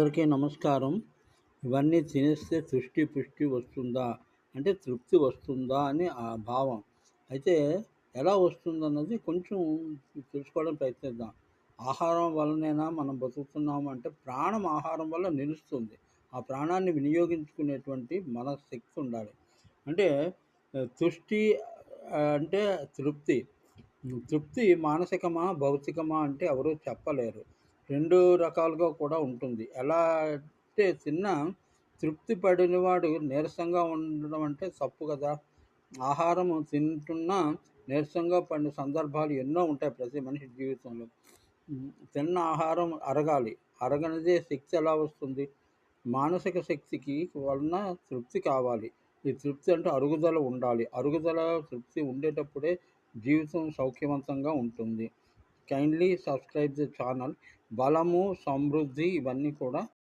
అందరికీ నమస్కారం. ఇవన్నీ తినేస్తే తృష్టి పుష్టి వస్తుందా? అంటే తృప్తి వస్తుందా అని ఆ భావం. అయితే ఎలా వస్తుందన్నది కొంచెం తెలుసుకోవడం ప్రయత్నిద్దాం. ఆహారం వల్లనైనా మనం బతుకుతున్నాము అంటే ప్రాణం ఆహారం వల్ల నిలుస్తుంది. ఆ ప్రాణాన్ని వినియోగించుకునేటువంటి మన శక్తి ఉండాలి. అంటే తుష్టి అంటే తృప్తి. తృప్తి మానసికమా భౌతికమా అంటే ఎవరూ చెప్పలేరు. రెండు రకాలుగా కూడా ఉంటుంది. ఎలా అంటే తిన్న తృప్తి పడినవాడు నీరసంగా ఉండడం అంటే తప్పు కదా. ఆహారం తింటున్నా నీరసంగా పడిన సందర్భాలు ఎన్నో ఉంటాయి ప్రతి మనిషి జీవితంలో. తిన్న ఆహారం అరగాలి. అరగనిదే శక్తి ఎలా వస్తుంది? మానసిక శక్తికి వలన తృప్తి కావాలి. ఈ తృప్తి అంటే అరుగుదల ఉండాలి. అరుగుదల తృప్తి ఉండేటప్పుడే జీవితం సౌఖ్యవంతంగా ఉంటుంది. కైండ్లీ సబ్స్క్రైబ్ ది ఛానల్ బలము సమృద్ధి ఇవన్నీ కూడా